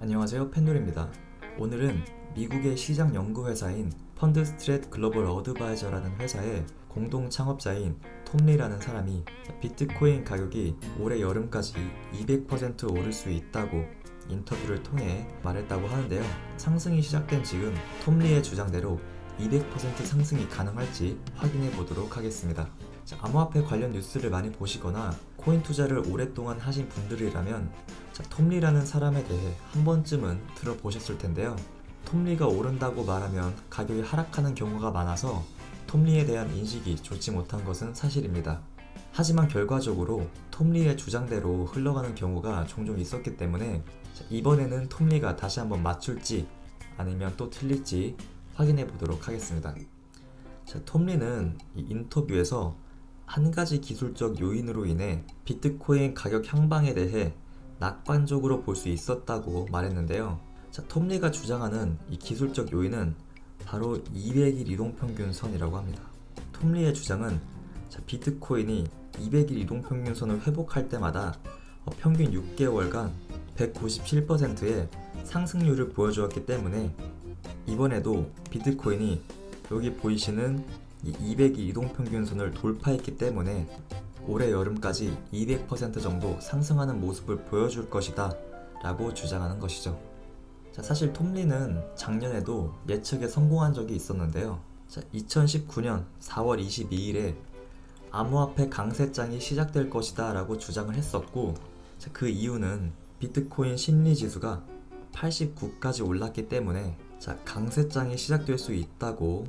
안녕하세요 펜돌입니다. 오늘은 미국의 시장 연구 회사인 펀드 스트레트 글로벌 어드바이저라는 회사의 공동 창업자인 톰리라는 사람이 비트코인 가격이 올해 여름까지 200% 오를 수 있다고 인터뷰를 통해 말했다고 하는데요. 상승이 시작된 지금 톰리의 주장대로 200% 상승이 가능할지 확인해 보도록 하겠습니다. 자, 암호화폐 관련 뉴스를 많이 보시거나 코인 투자를 오랫동안 하신 분들이라면 자, 톰리라는 사람에 대해 한 번쯤은 들어보셨을 텐데요. 톰리가 오른다고 말하면 가격이 하락하는 경우가 많아서 톰리에 대한 인식이 좋지 못한 것은 사실입니다. 하지만 결과적으로 톰리의 주장대로 흘러가는 경우가 종종 있었기 때문에 자, 이번에는 톰리가 다시 한번 맞출지 아니면 또 틀릴지 확인해 보도록 하겠습니다. 자, 톰리는 이 인터뷰에서 한 가지 기술적 요인으로 인해 비트코인 가격 향방에 대해 낙관적으로 볼 수 있었다고 말했는데요. 자, 톰리가 주장하는 이 기술적 요인은 바로 200일 이동평균선이라고 합니다. 톰리의 주장은 자, 비트코인이 200일 이동평균선을 회복할 때마다 어, 평균 6개월간 197%의 상승률을 보여주었기 때문에 이번에도 비트코인이 여기 보이시는 이 200일 이동평균선을 돌파했기 때문에 올해 여름까지 200% 정도 상승하는 모습을 보여줄 것이다 라고 주장하는 것이죠. 자, 사실 톰리는 작년에도 예측에 성공한 적이 있었는데요. 자, 2019년 4월 22일에 암호화폐 강세장이 시작될 것이다 라고 주장을 했었고 자, 그 이유는 비트코인 심리 지수가 89까지 올랐기 때문에 자, 강세장이 시작될 수 있다고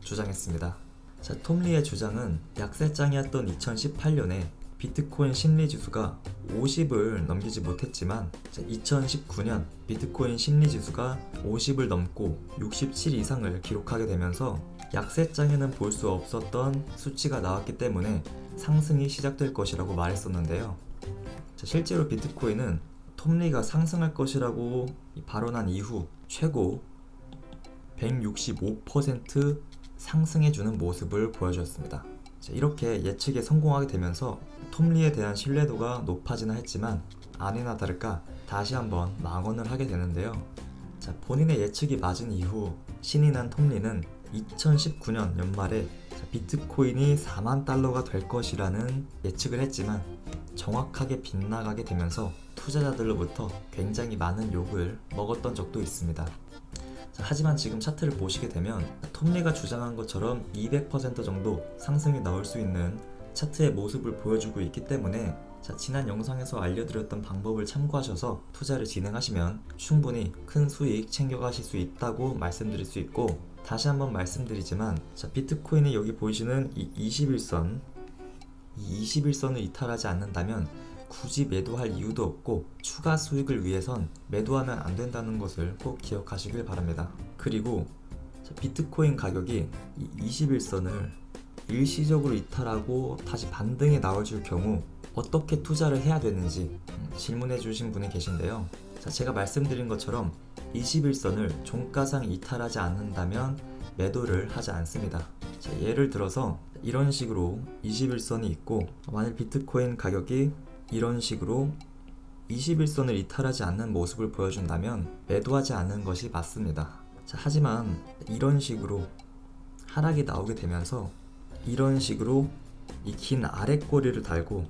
주장했습니다. 자, 톰리의 주장은 약세장이었던 2018년에 비트코인 심리 지수가 50을 넘기지 못했지만 2019년 비트코인 심리 지수가 50을 넘고 67 이상을 기록하게 되면서 약세장에는 볼 수 없었던 수치가 나왔기 때문에 상승이 시작될 것이라고 말했었는데요. 자, 실제로 비트코인은 톰리가 상승할 것이라고 발언한 이후 최고 165% 상승해주는 모습을 보여주었습니다. 자, 이렇게 예측에 성공하게 되면서 톰리에 대한 신뢰도가 높아지나 했지만 아니나 다를까 다시 한번 망언을 하게 되는데요. 자, 본인의 예측이 맞은 이후 신이 난 톰리는 2019년 연말에 자, 비트코인이 4만 달러가 될 것이라는 예측을 했지만 정확하게 빗나가게 되면서 투자자들로부터 굉장히 많은 욕을 먹었던 적도 있습니다. 자, 하지만 지금 차트를 보시게 되면 톰리가 주장한 것처럼 200% 정도 상승이 나올 수 있는 차트의 모습을 보여주고 있기 때문에 자, 지난 영상에서 알려드렸던 방법을 참고하셔서 투자를 진행하시면 충분히 큰 수익 챙겨가실 수 있다고 말씀드릴 수 있고 다시 한번 말씀드리지만 자, 비트코인이 여기 보이시는 이 21선 이 21선을 이탈하지 않는다면 굳이 매도할 이유도 없고 추가 수익을 위해선 매도하면 안 된다는 것을 꼭 기억하시길 바랍니다. 그리고 자, 비트코인 가격이 이 21선을 일시적으로 이탈하고 다시 반등에 나와줄 경우 어떻게 투자를 해야 되는지 음, 질문해 주신 분이 계신데요. 자, 제가 말씀드린 것처럼 21선을 종가상 이탈하지 않는다면 매도를 하지 않습니다. 자, 예를 들어서 이런 식으로 21선이 있고 만일 비트코인 가격이 이런 식으로 21선을 이탈하지 않는 모습을 보여준다면 매도하지 않는 것이 맞습니다. 자, 하지만 이런 식으로 하락이 나오게 되면서 이런 식으로 이 긴 아랫꼬리를 달고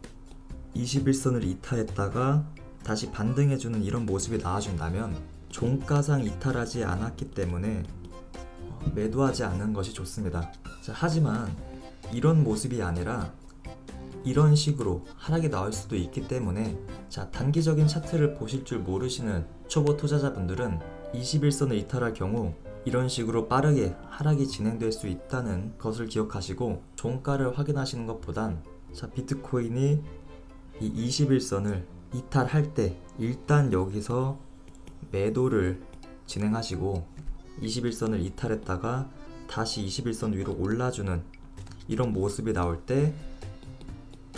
21선을 이탈했다가 다시 반등해주는 이런 모습이 나와준다면 종가상 이탈하지 않았기 때문에 매도하지 않는 것이 좋습니다. 자, 하지만 이런 모습이 아니라 이런 식으로 하락이 나올 수도 있기 때문에 자 단기적인 차트를 보실 줄 모르시는 초보 투자자분들은 21선을 이탈할 경우 이런 식으로 빠르게 하락이 진행될 수 있다는 것을 기억하시고 종가를 확인하시는 것보단 자 비트코인이 이 21선을 이탈할 때 일단 여기서 매도를 진행하시고 21선을 이탈했다가 다시 21선 위로 올라주는 이런 모습이 나올 때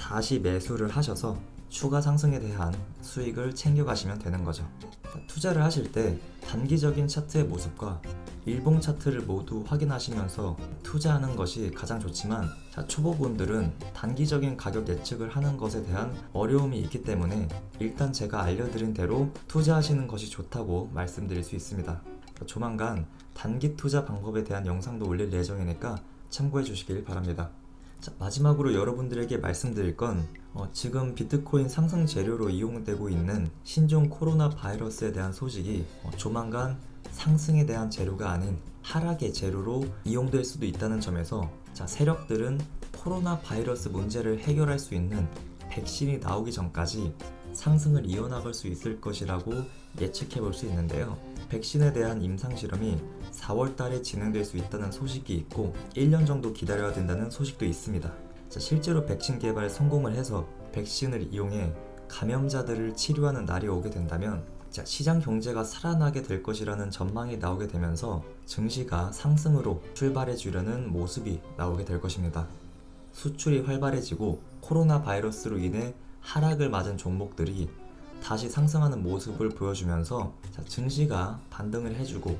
다시 매수를 하셔서 추가 상승에 대한 수익을 챙겨가시면 되는 거죠. 투자를 하실 때 단기적인 차트의 모습과 일봉 차트를 모두 확인하시면서 투자하는 것이 가장 좋지만 자, 초보분들은 단기적인 가격 예측을 하는 것에 대한 어려움이 있기 때문에 일단 제가 알려드린 대로 투자하시는 것이 좋다고 말씀드릴 수 있습니다. 조만간 단기 투자 방법에 대한 영상도 올릴 예정이니까 참고해 주시길 바랍니다. 자, 마지막으로 여러분들에게 말씀드릴 건 어, 지금 비트코인 상승 재료로 이용되고 있는 신종 코로나 바이러스에 대한 소식이 어, 조만간 상승에 대한 재료가 아닌 하락의 재료로 이용될 수도 있다는 점에서 자, 세력들은 코로나 바이러스 문제를 해결할 수 있는 백신이 나오기 전까지 상승을 이어나갈 수 있을 것이라고 예측해 볼 수 있는데요. 백신에 대한 임상 실험이 4월 달에 진행될 수 있다는 소식이 있고 1년 정도 기다려야 된다는 소식도 있습니다. 자, 실제로 백신 개발에 성공을 해서 백신을 이용해 감염자들을 치료하는 날이 오게 된다면 자, 시장 경제가 살아나게 될 것이라는 전망이 나오게 되면서 증시가 상승으로 출발해 주려는 모습이 나오게 될 것입니다. 수출이 활발해지고 코로나 바이러스로 인해 하락을 맞은 종목들이 다시 상승하는 모습을 보여주면서 자, 증시가 반등을 해주고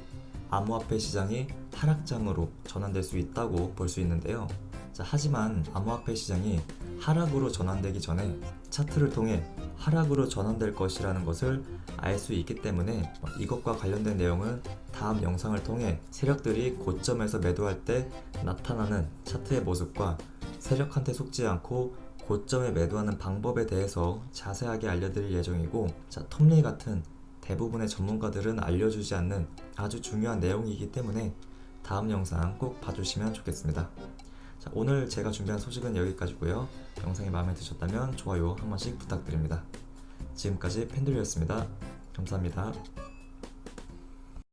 암호화폐 시장이 하락장으로 전환될 수 있다고 볼 수 있는데요. 자, 하지만 암호화폐 시장이 하락으로 전환되기 전에 차트를 통해 하락으로 전환될 것이라는 것을 알 수 있기 때문에 이것과 관련된 내용은 다음 영상을 통해 세력들이 고점에서 매도할 때 나타나는 차트의 모습과 세력한테 속지 않고 고점에 매도하는 방법에 대해서 자세하게 알려드릴 예정이고 자, 톱니 같은 대부분의 전문가들은 알려주지 않는 아주 중요한 내용이기 때문에 다음 영상 꼭 봐주시면 좋겠습니다. 자, 오늘 제가 준비한 소식은 여기까지고요. 영상이 마음에 드셨다면 좋아요 한 번씩 부탁드립니다. 지금까지 팬들이었습니다. 감사합니다.